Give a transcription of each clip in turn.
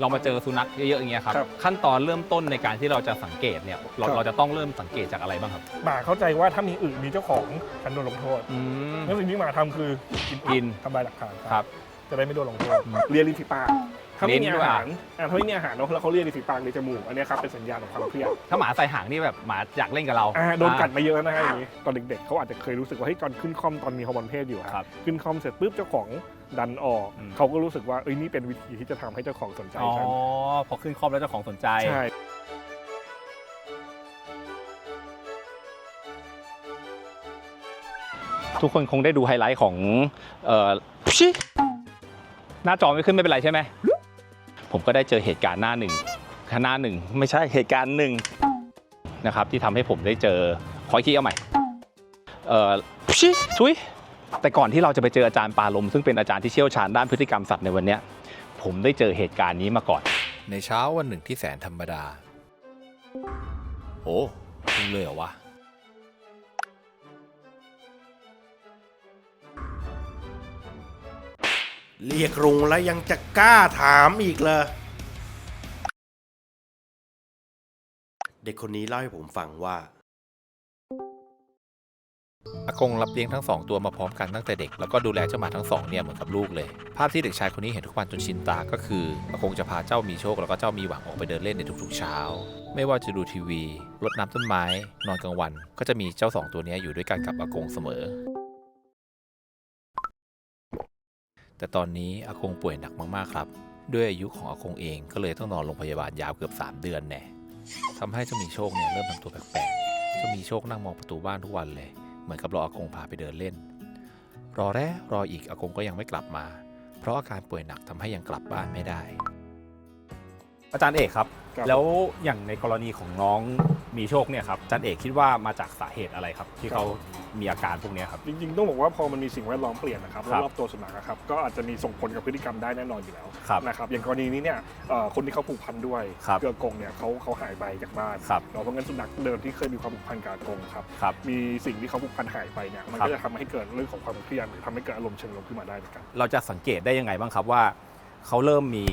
เรามาเจอสุนัขเยอะๆอย่างเงี้ยครับครับ ขั้นตอนเริ่มต้นในการที่เราจะสังเกตเนี่ยเราครับเราจะต้องเริ่มสังเกตจากอะไรบ้างครับหมาเข้าใจว่าถ้ามีอึมีเจ้าของฉันโดนลงโทษอืมงั้นสิ่งที่หมาทำคือกินกิน ทำลายหลักฐานครับ จะได้ไม่โดนลงโทษอืมเลียริมฝีปากถ้าไม่มีลิ้นด้อาวย หารอะถ้าไม่มีอาหารแล้วเขาเลียริมฝีปากในจมูกอันเนี้ยครับเป็นสัญญาณของความเครียดถ้าหมาใส่หางนี่แบบหมาอยากเล่นกับเราอ่าโดนกัดมาเยอะนะฮะอย่างนี้ตอนเด็กๆเขาอาจจะเคยรู้สึกว่าเฮ้ยตอนขึ้นคล่อมตอนมีฮอร์โมนเพศอยู่อะครับขึ้นคล่อมเสร็จปุ๊บเจ้าของ ดันออก อืม เขาก็รู้สึกว่าเอ้ยนี่เป็นวิธีที่จะทำให้เจ้าของสนใจอ๋อฉันพอขึ้นครอบแล้วเจ้าของสนใจ ใช่ทุกคนคงได้ดูไฮไลท์ของเอ่อชิหน้าจอไม่ขึ้นไม่เป็นไรใช่ไหม ผมก็ได้เจอเหตุการณ์หน้าหนึ่งหน้าหนึ่งไม่ใช่เหตุการณ์หนึ่งนะครับที่ทำให้ผมได้เจอขออีกทีเอาใหม่เอ่อชิทุย แต่ก่อนที่เราจะไปเจออาจารย์ปาลม ซึ่งเป็นอาจารย์ที่เชี่ยวชาญด้านพฤติกรรมสัตว์ในวันนี้ผมได้เจอเหตุการณ์นี้มาก่อน ในเช้าวันหนึ่งที่แสนธรรมดา โอ้ริงเลยเหรอวะ เรียกรุงแล้วยังจะกล้าถามอีกเลยเด็กคนนี้เล่าให้ผมฟังว่า อากงรับเลี้ยงทั้งสองตัวมาพร้อมกันตั้งแต่เด็กแล้วก็ดูแลเจ้าหมาทั้งสองเนี่ยเหมือนกับลูกเลย ภาพที่เด็กชายคนนี้เห็นทุกวันจนชินตาก็คืออากงจะพาเจ้ามีโชคแล้วก็เจ้ามีหวังออกไปเดินเล่นในทุกๆเช้า ไม่ว่าจะดูทีวีรดน้ำต้นไม้ นอนกลางวัน ก็จะมีเจ้าสองตัวนี้อยู่ด้วยกันกับอากงเสมอ แต่ตอนนี้อากงป่วยหนักมากๆครับ ด้วยอายุของอากงเองก็เลยต้องนอนโรงพยาบาลยาวเกือบ 3 เดือนแน่ทำให้เจ้ามีโชคเนี่ยเริ่มทำตัวแปลกๆเจ้ามีโชคนั่งมองประตูบ้านทุกวันเลย เหมือนกับรออากงพาไปเดินเล่น รอแร่รออีกอากงก็ยังไม่กลับมา เพราะอาการป่วยหนักทำให้ยังกลับบ้านไม่ได้ อาจารย์เอกครับ ครับ แล้วอย่างในกรณีของน้องมีโชคเนี่ยครับอาจารย์เอกคิดว่ามาจากสาเหตุอะไรครับ ที่เขามีอาการพวกเนี้ยครับ จริงๆ ต้องบอกว่าพอมันมีสิ่งแวดล้อมเปลี่ยนนะครับครับ รอบๆตัวสุนัขอะครับก็อาจจะมีส่งผลกับพฤติกรรมได้แน่นอนอยู่แล้วครับ นะครับอย่างกรณีนี้เนี่ยเอ่อคนที่เขาผูกพันด้วยครับเกือกงเนี่ยเขาเขาหายไปจากบ้านครับ เราเพราะงั้นสุนัขเดิมที่เคยมีความผูกพันกับอากงครับ ครับ มีสิ่งที่เขาผูกพันหายไปเนี่ยมันครับก็จะทำให้เกิดเรื่องของความเครียดหรือทำให้เกิดอารมณ์เชิงลบขึ้นมาได้เหมือนกัน เราจะสังเกตได้ยังไงบ้างครับว่า เขาเริ่มมี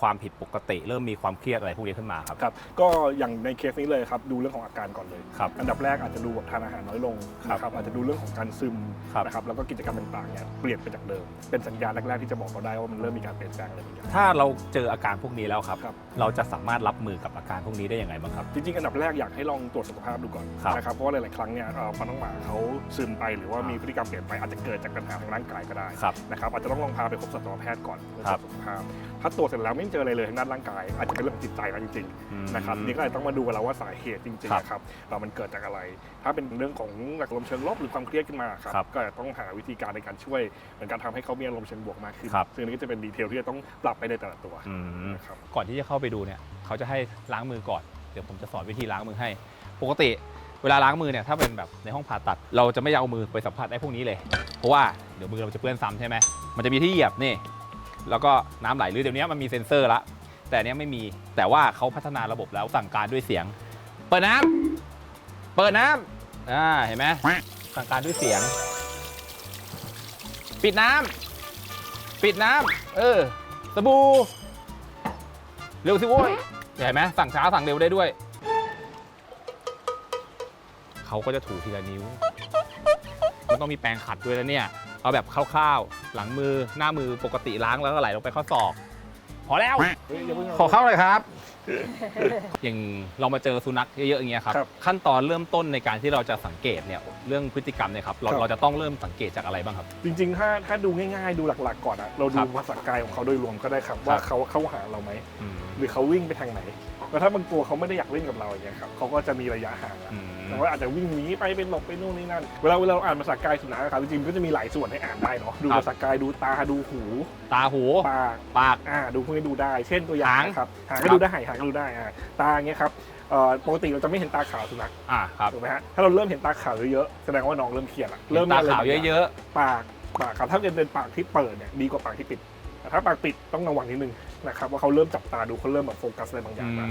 ความผิดปกติ เริ่มมีความเครียดอะไรพวกนี้ขึ้นมาครับ ครับก็อย่างในเคสนี้เลยครับดูเรื่องของอาการก่อนเลยครับอันดับแรกอาจจะดูแบบทานอาหารน้อยลงครับนะครับอาจจะดูเรื่องของการซึมครับ นะครับแล้วก็กิจกรรมต่างๆเนี่ยเปลี่ยนไปจากเดิม เป็นสัญญาณแรกๆที่จะบอกเราได้ว่ามันเริ่มมีการเปลี่ยนแปลงอะไรบางอย่าง ถ้าเราเจออาการพวกนี้แล้วครับ ครับ เราจะสามารถรับมือกับอาการพวกนี้ได้ยังไงบ้างครับ จริงๆ อันดับแรกอยากให้ลองตรวจสุขภาพดูก่อนครับนะครับ เพราะว่าหลายๆครั้งเนี่ยเอ่อพอน้องหมาเขาซึมไปหรือว่าครับมีพฤติกรรมเปลี่ยนไปอาจจะเกิดจากปัญหาทางร่างกายก็ได้ครับ นะครับอาจจะต้องลองพาไปพบสัตวแพทย์ก่อนเพื่อคตรัรบวจสุขภาพ ถ้าตรวจเสร็จแล้วไม่เจออะไรเลยทางด้านร่างกาย อาจจะเป็นเรื่องของจิตใจแล้วจริงๆอืมนะครับนี่ก็อาจจะต้องมาดูกันแล้วว่าสาเหตุจริงครับๆนะครับเรามันเกิดจากอะไร ถ้าเป็นเรื่องของหลักลมณ์เชิงลบหรือความเครียดขึ้นมาครับครับก็อาจจะต้องหาวิธีการในการช่วยเหมือนการทำให้เขามีอารมณ์เชิงบวกมากขึ้นครับซึ่งอันนี้ก็จะเป็นดีเทลที่จะต้องปรับไปในแต่ละตัวอืมนะครับก่อนที่จะเข้าไปดูเนี่ยเขาจะให้ล้างมือก่อนเดี๋ยวผมจะสอนวิธีล้างมือให้ ปกติเวลาล้างมือเนี่ยถ้าเป็นแบบในห้องผ่าตัด เราจะไม่เอามือไปสัมผัสไอ้พวกนี้เลย เพราะว่าเดี๋ยวมือเราจะเปื้อนซ้ำใช่ไหมมันจะมีที่เหยียบนี่ แล้วก็น้ำไหลหรือเดี๋ยวนี้มันมีเซ็นเซอร์ละแต่เนี้ยไม่มีแต่ว่าเขาพัฒนาระบบแล้วสั่งการด้วยเสียง เปิดน้ำเปิดน้ำอ่าเห็นไหมสั่งการด้วยเสียง ปิดน้ำปิดน้ำเออสบู่เร็วสิโว้ยเห็นไหมสั่งช้าสั่งเร็วได้ด้วยเขาก็จะถูทีละนิ้ว มันต้องมีแปรงขัดด้วยแล้วเนี่ย เอาแบบคร่าว หลังมือหน้ามือปกติล้างแล้วก็ไหลลงไปข้อศอกพอแล้วเฮ้ยอย่าเพิ่งขอเข้าเลยครับ อย่างเรามาเจอสุนัขเยอะๆอย่างเงี้ยครับ ครับขั้นตอนเริ่มต้นในการที่เราจะสังเกตเนี่ยเรื่องพฤติกรรมเนี่ยครับเราครับ เราจะต้องเริ่มสังเกตจากอะไรบ้างครับ จริง ๆ ถ้าถ้าดูง่ายๆ ดูหลักๆ ก่อนอะเราดูครับภาษากายของเขาโดยรวมก็ได้ครับ ว่าเขาเข้าหาเราไหม อืม หรือเขาวิ่งไปทางไหน แล้วถ้าบางตัวเขาไม่ได้อยากเล่นกับเราอย่างเงี้ยครับเขาก็จะมีระยะห่างอะอืมแต่ว่าอาจจะวิ่งหนีไปเป็นหลบไปนู่นนี่นั่น เวลาเวลาเราอ่านภาษากายสุนัขอะครับจริงๆก็จะมีหลายส่วนให้อ่านได้เนาะดูครับภาษากายดูตาดูหูตาหูปากปากอ่าดูพวกนี้ดูได้ เช่นตัวอย่าหางงนะครับหางครัก็บดูได้หางก็ดูได้อ่าตาเงี้ยครับเอ่อปกติเราจะไม่เห็นตาขาวสุนัขอ่าครับถูกไหมฮะถ้าเราเริ่มเห็นตาขาวเยอะๆแสดงว่าน้องเริ่มเครียดละเริ่เริ่มมตามีะไรขาวบงอย่งเยอะปากปากครับถ้าเป็นเป็นปากที่เปิดเนี่ยดีกว่าปากที่ปิดแต่ถ้าปากปิดต้องระวังนิดนึง นะครับว่าเขาเริ่มจับตาดูเขาเริ่มแบบโฟกัสอะไรบางอๆย่างอืแล้ว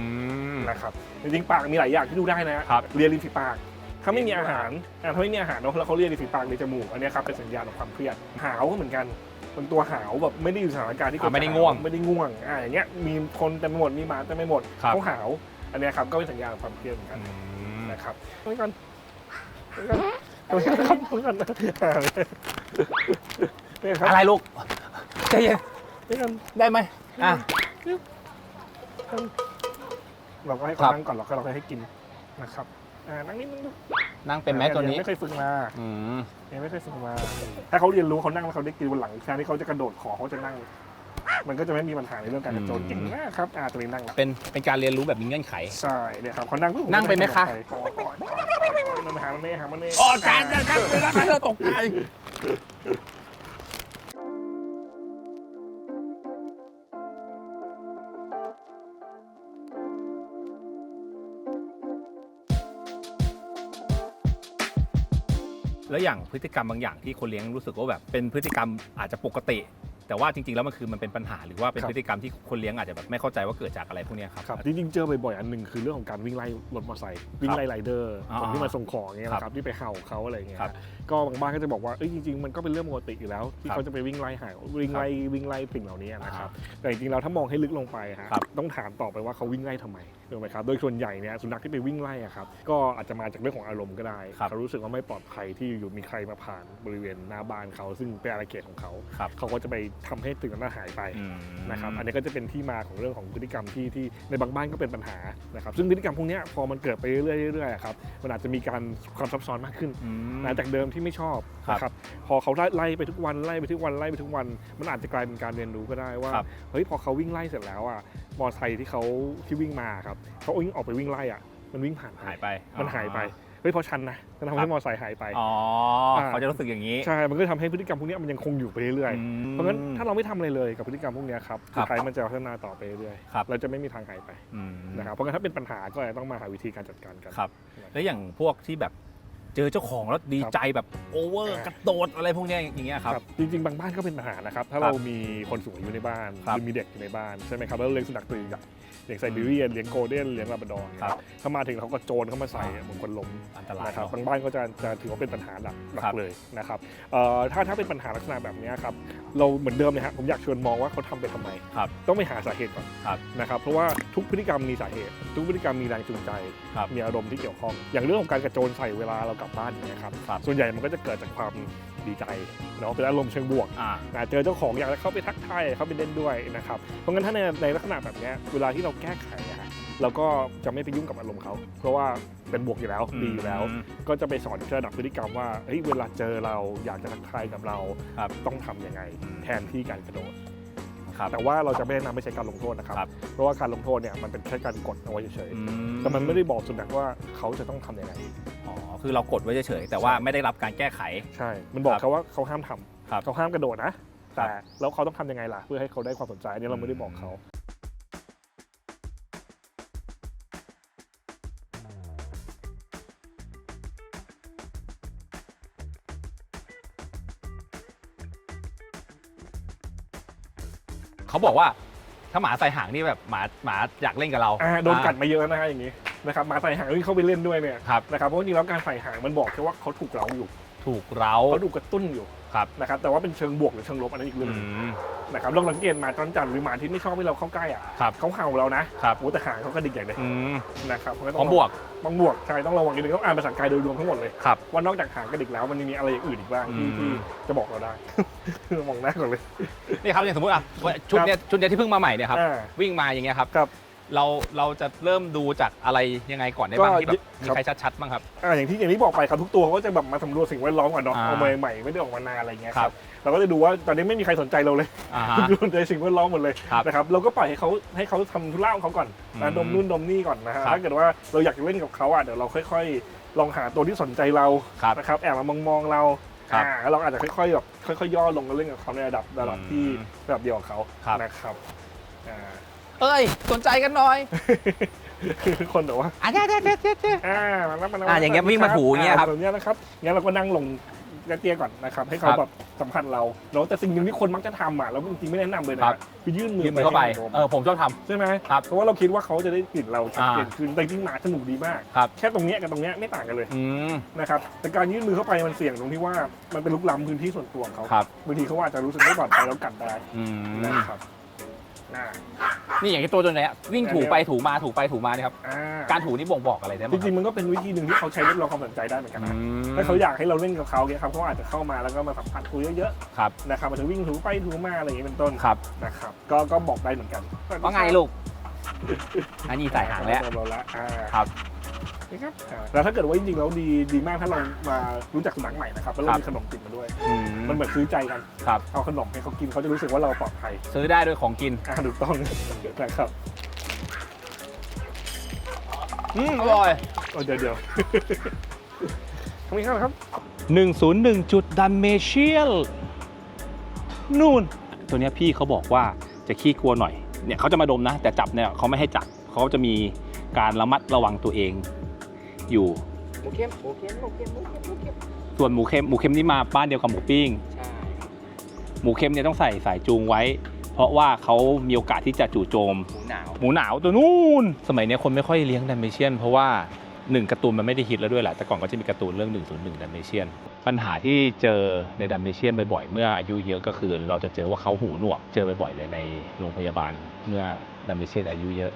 มนะครับจริงๆปากมีหลายอย่างที่ดูได้นะครับเรียนริมฝีปากถ้าไม่มีอาหารอ่าถ้าไม่มีอาหารแล้วเขาเรียกในฝีปากในจมูกอันเนี้ยครับเป็นสัญญาณของความเครียดหาวก็เหมือนกันบางตัวหาวแบบไม่ได้อยู่สถานการณ์ที่อ่าไม่ได้ง่วงไม่ได้ง่วงอ่าอย่างเงี้ยมีคนเต็มไปหมดมีหมาเต็มไปหมดครับเขาหาวอันเนี้ยครับก็เป็นสัญญาณของความเครียดเหมือนกันนะครับเหมือนกันเหมือนกันครับเหมือนกันอ่าเนี่ยครับอะไรลูกใจเย็นเหมือนกันได้ไหม อะ เราก็ให้ครัเขาบนั่งก่อนเราก็เราก็ให้กินนะครับอ่านั่งนิดนึงลูกนั่งเป็นไหมตัวนี้ยังไม่เคยฝึกมาอืม ยังไม่เคยฝึกมา ถ้าเขาเรียนรู้เขานั่งแล้วเขาได้กินบนหลังแทนที่เขาจะกระโดดขอเขาจะนั่ง มันก็จะไม่มีปัญหาในเรื่องการกระโจนอืม เก่งมากครับอ่าตัวนี้นั่งละเป็นเป็นการเรียนรู้แบบมีเงื่อนไข ใช่เนี่ยครับเขานั่งปุ๊บนั่งไปไหมคะมันมาหามันเน่หามันเน่อ๋อจานจานจานจานจานตกใจ แล้วอย่างพฤติกรรมบางอย่างที่คนเลี้ยงรู้สึกว่าแบบเป็นพฤติกรรมอาจจะปกติ แต่ว่าจริงๆแล้วมันคือมันเป็นปัญหาหรือว่าเป็นพฤติกรรมที่คนเลี้ยงอาจจะแบบไม่เข้าใจว่าเกิดจากอะไรพวกเนี้ยครับ ครับจริงๆเจอบ่อยๆอันหนึ่งคือเรื่องของการวิ่งไล่รถมอเตอร์ไซค์วิ่งไล่ไรเดอร์อ่าคนที่มาส่งของอย่างเงี้ยครับนะครับที่ไปเห่าเขาอะไรอย่างเงี้ยครับก็บางบ้านก็จะบอกว่าเอ้ยจริงๆมันก็เป็นเรื่องปกติอยู่แล้ว ที่ครับเขาจะไปวิ่งไล่หาวิ่งไล่วิ่งไล่สิ่งเหล่านี้นะครับอ่าแต่จริงๆแล้วถ้ามองให้ลึกลงไปฮะครับต้องถามต่อไปว่าเขาวิ่งไล่ทำไมถูกไหมครับโดยส่วนใหญ่เนี่ยสุนัขที่ไปวิ่งไล่อะครับก็อาจจะมาจากเรื่องของอารมณ์ก็ได้ครับ เขารู้สึกว่าไม่ปลอดภัยที่อยู่มีใครมาผ่านบริเวณหน้าบ้านเขาซึ่งเป็นอาณาเขตของเขา ครับ เขาก็จะไปทำให้สิ่งนั้นหายไปอืมนะครับอันนี้ก็จะเป็นที่มาของเรื่องของพฤติกรรมที่ที่ในบางบ้านก็เป็นปัญหานะครับซึ่งพฤติกรรมพวกเนี้ยพอมันเกิดไปเรื่อยๆเรื่อยๆอะครับมันอาจจะมีการความซับซ้อนมากขึ้นอืมนะจากเดิมที่ไม่ชอบครับนะครับพอเขาไล่ไล่ไปทุกวันไล่ไปทุกวันไล่ไปทุกวัน มันอาจจะกลายเป็นการเรียนรู้ก็ได้ว่าครับเฮ้ยพอเขาวิ่งไล่เสร็จแล้วอะมอเตอร์ไซค์ที่เขาที่วิ่งมาครับเขาวิ่งออกไปวิ่งไล่อะมันวิ่งผ่านหายไปมันหายไป เฮ้ยเพราะฉันนะจะทำครัให้บมอเตอร์ไซค์หายไปอ๋ออ่าเขาจะรู้สึกอย่างนี้ใช่ มันก็ทำให้พฤติกรรมพวกเนี้ยมันยังคงอยู่ไปเรื่อยๆอืมเพราะงั้นถ้าเราไม่ทำอะไรเลยกับพฤติกรรมพวกเนี้ยครับครัสุบดท้ายมันจะพัฒนาต่อไปเรื่อยครับเราจะไม่มีทางหายไปอืมนะครับเพราะงั้นถ้าเป็นปัญหาก็ต้องมาหาวิธีการจัดการกันครับแล้วอย่างพวกที่แบบ เจอเจ้าของแล้วดีใจแบบโอเวอร์อ่ากระโดดอะไรพวกเนี้ยอย่างเงี้ยครับครับจริงๆ บางบ้านก็เป็นปัญหานะครับ ถ้าครับเรามีคนสูงอายุในบ้านครับหรือมีเด็กอยู่ในบ้านใช่ไหมครับแล้วเลี้ยงสุนัขตัวใหญ่เลี้ยงไซบีเรียนเลี้ยงโกลเด้นเลี้ยงลาบราดอร์เนี่ยครับถ้ามาถึงเขาก็โจรเข้ามาใส่อะเหมือนคนล้มอันตรายนะครับเนอะบางบ้านก็จะจะถือว่าเป็นปัญหาหลักหลัครักบเลยนะครับเอ่อถ้าถ้าเป็นปัญหาลักษณะแบบเนี้ยครับ เราเหมือนเดิมเลยฮะผมอยากชวนมองว่าเขาทำไปทำไม ครับต้องไปหาสาเหตุก่อนครับนะครับเพราะว่าทุกพฤติกรรมมีสาเหตุ ทุกพฤติกรรมมีแรงจูงใจครับมีอารมณ์ที่เกี่ยวข้อง อย่างเรื่องของการกระโจนใส่เวลาเรากลับบ้านอย่างเงี้ยครับครับส่วนใหญ่มันก็จะเกิดจากความดีใจเนาะเป็นอารมณ์เชิงบวกอ่านะเจอเจ้าของอยากจะเข้าไปทักทายเข้าไปเล่นด้วยนะครับเพราะงั้นถ้าในในลักษณะแบบเนี้ยเวลาที่เราแก้ไขอะฮะเราก็จะไม่ไปยุ่งกับอารมณ์เขา เพราะว่า เป็นบวกอยู่แล้วดีอยู่แล้ว ก็จะไปสอนระดับพฤติกรรมว่าเฮ้ยเวลาเจอเราอยากจะทักทายกับเราครับต้องทำยังไง อืม แทนที่การกระโดด ครับ แต่ว่าเราจะไม่แนะนำไม่ใช้การลงโทษนะครับ ครับ เพราะว่าการลงโทษเนี่ยมันเป็นแค่การกดเอาไว้เฉยอืๆแต่มันไม่ได้บอกสุนัขว่าเขาจะต้องทำยังไง อ๋อคือเรากดไว้เฉยๆแต่ว่าไม่ได้รับการแก้ไข ใช่ มันบอกครับเขาว่าเขาห้ามทำครับเขาห้ามกระโดดนะครับแต่แล้วเขาต้องทำยังไงล่ะ เพื่อให้เขาได้ความสนใจอันนี้เราไม่ได้บอกเขา เขาบอกว่าถ้าหมาใส่หางนี่แบบหมาหมาอยากเล่นกับเราอ่าโดนกัดมาเยอะนะฮะอย่างนี้นะครับหมาใส่หางที่เข้าไปเล่นด้วยเนี่ยครับนะครับเพราะจริงๆแล้วการใส่หางมันบอกแค่ว่าเขาถูกเร้าอยู่ ถูกเราเขาถูกกระตุ้นอยู่ครับนะครับแต่ว่าเป็นเชิงบวกหรือเชิงลบอันนั้นอีกเรื่องอืหนึ่งมนะครับลองสังเกตหมาจรจัดหรือหมาที่ไม่ชอบให้เราเข้าใกล้อะครับเขาเห่าเรานะครับโอ้แต่หางเขาก็ดิกใหญ่เลยอืมนะครับเพราะงั้นพต้ร้อองมบวกต้องบวกใช่ต้องระวังนิดนึงต้องอ่านภาษากายโดยรวมทั้งหมดเลยครับว่านอกจากหางกระดิกแล้วมันยังมีอะไรอย่างอื่นอีกบ้างที่อืมที่จะบอกเราได้ มองหน้าก่อนเลย นี่ครับอย่างสมมติอะชุดเนี้ยชุดเนี้ยที่เพิ่งมาใหม่เนี่ยครับอ่าวิ่งมาอย่างเงี้ยครับครับ เราเราจะเริ่มดูจากอะไรยังไงก่อนได้บ้างที่แบบมีครับ ใครชัดๆบ้างครับ อ่าอย่างที่อย่างที่บอกไปครับทุกตัวเขาก็จะแบบมาสำรวจสิ่งแวดล้อมก่อนเนาะอ่าเอามาใหม่ไม่ได้ออกมานานอะไรเงี้ยครับเราก็จะดูว่าตอนนี้ไม่มีใครสนใจเราเลยอ่าทุฮะกคนใจสิ่งแวดล้อมหมดเลยครับนะครับเราก็ปล่อยให้เขาให้เขาทำธุระของเขาก่อนนะอืมดมนู่นดมนี่ก่อนนะฮะครับถ้าเกิดว่าเราอยากจะเล่นกับเขาอะเดี๋ยวเราค่อย ๆ ลองหาตัวที่สนใจเราครับ นะครับแอบมามองมองๆเรา ครับอ่าแล้วเราอาจจะค่อยๆแบบค่อยๆย่อลงแล้วเล่นกับเขาในระดับระดับที่อืมระดับเดียวกับเขาครับ นะครับอ่า เอ้ย สนใจกันหน่อยคือทุกคนแบบว่าอะเด้เด้เด้เด้อ่ามาแล้วมาแล้วอ่าอย่างเงี้ยวิ่งมาถูอย่างเงี้ยครับ แบบเนี้ยนะครับงั้นเราก็นั่งลง เตี้ยๆก่อนนะครับ ให้เขาครับแบบสัมผัสเราแล้วแต่สิ่งหนึ่งที่คนมักจะทำอะแล้วจริงๆไม่แนะนำเลยนะครับ คือยื่นมือยืมมือเข้าไป ให้ดมเออผมชอบทำใช่ไหมครับเพราะว่าเราคิดว่าเขาจะได้กลิ่นเราชัดเจนอ่าขึ้นแต่จริงๆหมาสนุกดีมาก ครับแค่ตรงเนี้ยกับตรงเนี้ยไม่ต่างกันเลยอืมนะครับแต่การยื่นมือเข้าไปมันเสี่ยงตรงที่ว่ามันเป็นลุกล้ำพื้นที่ส่วนตัวของเขาครับบางทีเขาอาจจะรู้สึกไม่ปลอดภัยแล้วกัดได้อืมนะครับน่า นี่อย่างที่ตัวจนไหนอะวิ่งถูไปถูมาถูไปถูมาเนี่ยครับ อ่าการถูนี่บ่งบอกอะไรได้ไหมจริงๆมันก็เป็นวิธีหนึ่งที่เขาใช้เรียกร้องความสนใจได้เหมือนกันนะถ้าเขาอยากให้เราเล่นกับเขาเนี่ยครับเขาอาจจะเข้ามาแล้วก็มาสัมผัสคุยเยอะครับๆนะครับมาถึงวิ่งถูไปถูมาอะไรอย่างนี้เป็นต้นครับนะครับ ก็ก็บอกได้เหมือนกันว่าไงลูกอันนี้ใส่หางแล้ว เราละอ่าครับ นี่ครับอ่าแล้วถ้าเกิดว่าจริงๆแล้วดีดีมากถ้าเรามารู้จักสุนัขใหม่นะครับแล้วเราครับมีขนมติดมาด้วย อืมันเหมือนซื้อใจกันครับ เอาขนมให้เขากินเขาจะรู้สึกว่าเราปลอดภัยซื้อได้ด้วยของกิน อ่าถูกต้องนะครับอืมอร่อยโอ้เดี๋ยวเดี๋ยวทำนี้ครับ 101จุดดัมเมเชียลนู่น ตัวเนี้ยพี่เขาบอกว่าจะขี้กลัวหน่อย เนี่ยเขาจะมาดมนะ แต่จับเนี่ยเขาไม่ให้จับเขาจะมีการระมัดระวังตัวเอง อยู่หมูเข้มหมูเข้มหมูเข้มหมูเข้มหมูเข้มส่วนหมูเค็มหมูเค็มนี่มาบ้านเดียวกับหมูปิ้ง ใช่หมูเค็มเนี่ยต้องใส่สายจูงไว้ เพราะว่าเขามีโอกาสที่จะจู่โจม หมูหนาวหมูหนาวตัวนู่น สมัยเนี้ยคนไม่ค่อยเลี้ยงดัมเมเชียน เพราะว่าหนึ่งการ์ตูนมันไม่ได้ฮิตแล้วด้วยแหละแต่ก่อนก็จะมีการ์ตูนเรื่อง 101ดัมเมเชียน ปัญหาที่เจอในดัมเมเชียนบ่อยๆ เมื่ออายุเยอะก็คือเราจะเจอว่าเขาหูหนวก เจอบ่อยๆเลยในโรงพยาบาลเมื่อดัมเมเชียนอายุเยอะ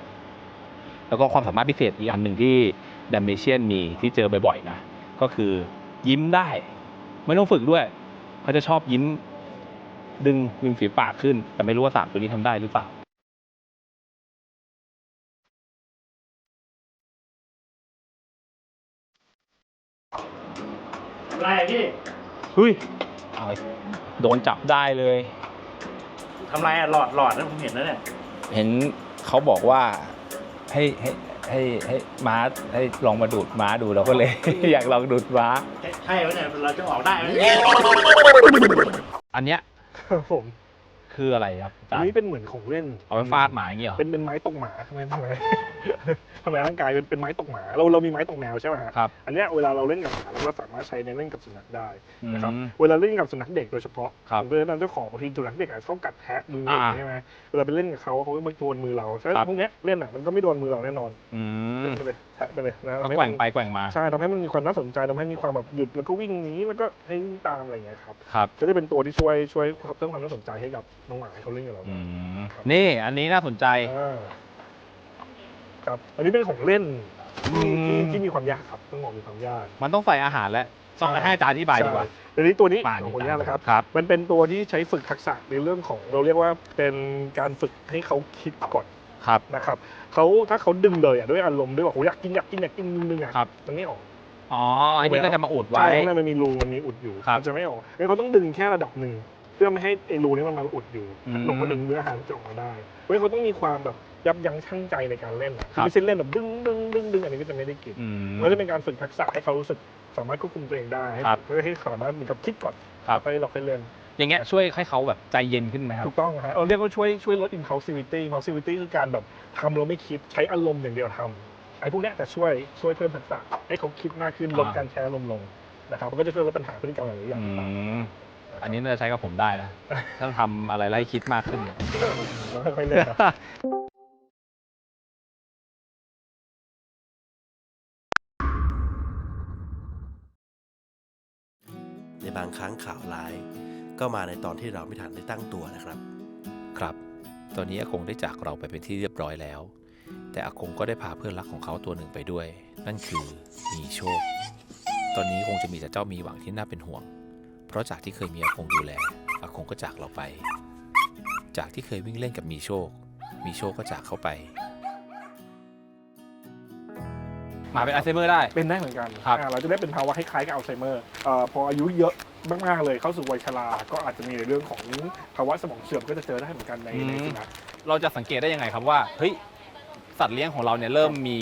แล้วก็ความสามารถพิเศษอีกอันหนึ่งที่ ดัมเมเชียนมีที่เจอบ่อยๆนะก็คือยิ้มได้ ไม่ต้องฝึกด้วยเขาจะชอบยิ้ม ดึงริมฝีปากขึ้น แต่ไม่รู้ว่าสามตัวนี้ทำได้หรือเปล่าอะไรพี่เฮ้ยเอาโดนจับได้เลยทำไรอะหลอดหลอดนะผมเห็นแล้วเนี่ย เห็นเขาบอกว่าให้ให้ ให้ให้ม้าให้ลองมาดูดม้าดูเราก็เลย อยากลองดูดม้าใช่ใช่ไหมเนี่ยเราจะออกได้ไหมเนี่ยอันเนี้ยครับผมคืออะไรครับ อาอัจานรนี้ย์เป็นเหมือนของเล่น เอาไปฟาดหมาอย่างเงี้ยเหรอ เป็นเป็นไม้ตกหมาทำไมทำไมทำไมร่างกายเป็นเป็นไม้ตกหมา เราเรามีไม้ตกแนวใช่ไหมฮะครับ อันเนี้ยเวลาเราเล่นกับหมาเราก็สามารถใช้ในเล่นกับสุนัขได้นะครับอืมเวลาเล่นกับสุนัขเด็กโดยเฉพาะครับผมเป็นเจ้าของบางทีสุนัขเด็กอาจจะชอบกัดแทะมือเด็กอ่าใช่ไหมเวลาไปเล่นกับเขาเขาก็มาโดนมือเราฉะนั้นครับพวกเนี้ยเล่นอะมันก็ไม่โดนมือเราแน่นอนอืมไปเลยแทะไปเลยนะก็ทำให้แกว่งมันไปแกว่งมา ใช่ทำให้มันมีความน่าสนใจทำให้มีความแบบหยุดแล้วก็วิ่งหนีแล้วก็ให้วิ่งตามอะไรอย่างเงี้ยครับครับ ก็จะเป็นตัวที่ช่วยช่วยเพิ่มความน่าสนใจให้กับน้องหมาให้เขาเล่นกับเราอืมนี่อันนี้น่าสนใจ อ่าครับ อันนี้เป็นของเล่นที่อืม ที่ที่มีความยากครับต้องบอกมีความยาก มันต้องใส่อาหารและต้องใช่ให้อาจารย์อธิบายดีกว่าใช่ทีนี้ตัวนี้ป่าขออนุญาตนะครับ ครับ มันเป็นตัวที่ใช้ฝึกทักษะในเรื่องของเราเรียกว่าเป็นการฝึกให้เขาคิดก่อนครับ นะครับเขาถ้าเขาดึงเลยอะด้วยอารมณ์ด้วยบอกโอ้อยากกินอยากกินอยากกินดึงๆอะครับ มันไม่ออก อ๋ออันนี้ก็จะมาอุดไว้ ใช่ข้างในมันมีรูมันมีอุดอยู่ครับ มันจะไม่ออกงั้นเขาต้องดึงแค่ระดับหนึ่งเพื่อไม่ให้ไอ้รูนี้มันมาอุดอยู่อืม ลงมาดึงเนื้ออาหารจะออกมาได้เพราะฉะนั้นเขาต้องมีความแบบยับยั้งชั่งใจในการเล่นอะครับไม่ใช่เล่นแบบดึงดึงดึงดึงอันนี้ก็จะไม่ได้กิน อืม มันจะเป็นการฝึกทักษะให้เขารู้สึกสามารถควบคุมตัวเองได้ให้ครับเพื่อให้สามารถมีกับคิดก่อนครับ ไปเราค่อยเล่นอย่างเงี้ยช่วยให้เขาแบบใจเย็นขึ้นไหมครับ ถูกต้องฮะเราเรียกว่าช่วยช่วยลด impulsivity impulsivity คือการแบบทำเราไม่คิดใช้อารมณ์อย่างเดียวทำไอ้พวกเนี้ยจะช่วยช่วยเพิ่มทักษะให้เขาคิดมากขึ้นอ่าลดการใช้อารมณ์ลงนะครับมันก็จะช่วยลดปัญหาพฤติกรรมหลายๆอย่างอืม อันนี้น่าจะใช้กับผมได้นะ ถ้าทำอะไรไล่คิดมากขึ้นเนี่ยแล้วค่อยๆเล่นครับในบางครั้งข่าวร้าย ก็มาในตอนที่เราไม่ทันได้ตั้งตัวนะครับ ครับ ตอนนี้อากงได้จากเราไปเป็นที่เรียบร้อยแล้ว แต่อากงก็ได้พาเพื่อนรักของเขาตัวหนึ่งไปด้วย นั่นคือมีโชค ตอนนี้คงจะมีแต่เจ้ามีหวังที่น่าเป็นห่วง เพราะจากที่เคยมีอากงดูแลอากงก็จากเราไป จากที่เคยวิ่งเล่นกับมีโชค มีโชคก็จากเขาไป หมาเป็นอัลไซเมอร์ได้ เป็นได้เหมือนกันครับ อ่าเราจะได้เป็นภาวะคล้ายๆกับอัลไซเมอร์เอ่อพออายุเยอะมากๆเลยเข้าสู่วัยชราก็อาจจะมีในเรื่องของภาวะสมองเสื่อมก็จะเจอได้เหมือนกันในในสุนัข เราจะสังเกตได้ยังไงครับว่า เฮ้ย สัตว์เลี้ยงของเราเนี่ยเริ่มมี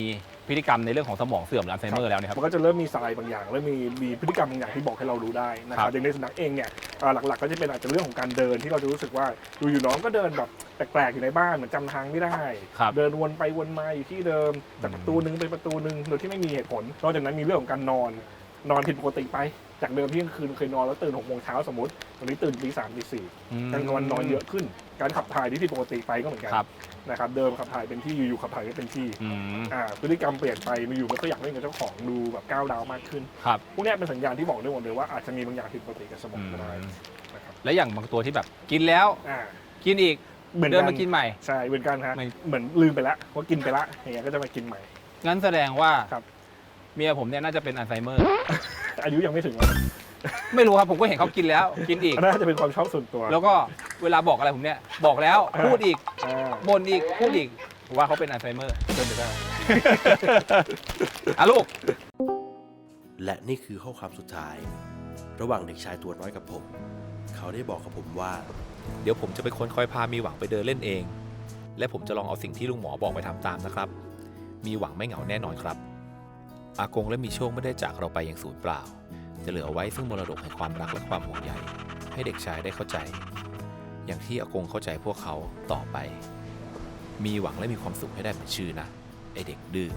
พฤติกรรมในเรื่องของสมองเสื่อมหรืออัลไซเมอร์แล้วเนะครับ มันก็จะเริ่มมีสายบางอย่างเริ่มมีมีพฤติกรรมบางอย่างที่บอกให้เรารู้ได้นะคครัรับบอย่างในสุนัขเองเนี่ยเอ่อหลักๆ ก็จะเป็นอาจจะเรื่องของการเดินที่เราจะรู้สึกว่าอยู่ๆน้องก็เดินแบบแปลกๆอยู่ในบ้านเหมือนจำทางไม่ได้ ครับเดินวนไปวนมาอยู่ที่เดิมจากประตูหนึ่งไปประตูหนึ่งโดยที่ไม่มีเหตุผลนอกจากนั้นมีเรื่องของการนอน นอนผิดปกติไป จากเดิมที่กลางคืนเคยนอนแล้วตื่นหกโมงเช้าสมมติวันนี้ตื่นตีสามตีสี่กลางวันนอนเยอะขึ้น การขับถ่ายที่ผิดปกติไปก็เหมือนกันครับ นะครับเดิมขับถ่ายเป็นที่อยู่ๆขับถ่ายไม่เป็นที่อืมอ่าพฤติกรรมเปลี่ยนไปมีอยู่ไม่ค่อยอยากเล่นกับเจ้าของดูแบบก้าวร้าวมากขึ้น ครับ พวกเนี้ยเป็นสัญญาณที่บอกได้หมดเลยว่าอาจจะมีบางอย่างผิดปกติกับสมองก็ได้นะครับแล้วอย่างบางตัวที่แบบกินแล้วอ่ากินอีกเหมือนเดินกันมากินใหม่ ใช่เหมือนกันฮะไม่ เหมือนลืมไปแล้วว่ากินไปละอย่างเงี้ยก็จะมากินใหม่ งั้นแสดงว่าครับ เมียผมเนี่ยน่าจะเป็นอัลไซเมอร์ อายุยังไม่ถึงนะไม่รู้ครับผมก็เห็นเขากินแล้ว กินอีก อันนั้นอาจจะเป็นความชอบส่วนตัวแล้วก็เวลาบอกอะไรผมเนี่ย บอกแล้วพูดอีกอ่าบ่นอีกพูดอีกผมว่าเขาเป็นอัลไซเมอร์เป็นไปได้ อะลูก และนี่คือข้อความสุดท้าย ระหว่างเด็กชายตัวน้อยกับผม เขาได้บอกกับผมว่า เดี๋ยวผมจะเป็นคนคอยพามีหวังไปเดินเล่นเอง และผมจะลองเอาสิ่งที่ลุงหมอบอกไปทำตามนะครับ มีหวังไม่เหงาแน่นอนครับ อากงและมีโชคไม่ได้จากเราไปอย่างสูญเปล่า จะเหลือไว้ซึ่งมรดกแห่งความรักและความห่วงใยให้เด็กชายได้เข้าใจ อย่างที่อากงเข้าใจพวกเขาต่อไป มีหวังและมีความสุขให้ได้เหมือนชื่อนะไอเด็กดื้อ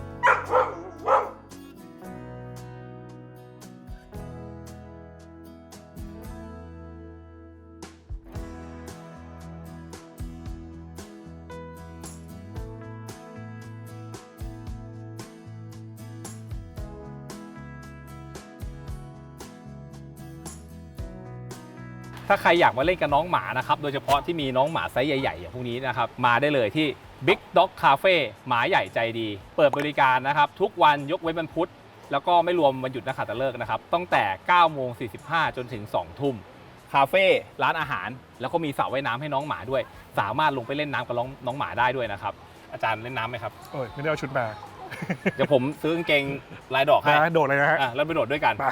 ถ้าใครอยากมาเล่นกับน้องหมานะครับ โดยเฉพาะที่มีน้องหมาไซส์ใหญ่ๆ อย่างพวกนี้นะครับ มาได้เลยที่ Big Dog Cafe หมาใหญ่ใจดี เปิดบริการนะครับ ทุกวันยกเว้นวันพุธ แล้วก็ไม่รวมวันหยุดนักขัตฤกษ์นะครับ ตั้งแต่9โมง45 จนถึง 2 ทุ่มคาเฟ่ร้านอาหาร แล้วก็มีสระว่ายน้ำให้น้องหมาด้วย สามารถลงไปเล่นน้ำกับน้องน้องหมาได้ด้วยนะครับ อาจารย์เล่นน้ำไหมครับโอ้ยไม่ได้เอาชุดมา เดี๋ยวผมซื้อกางเกงลายดอกให้นะโดดเลยนะฮะอะแล้วไปโดดด้วยกันไป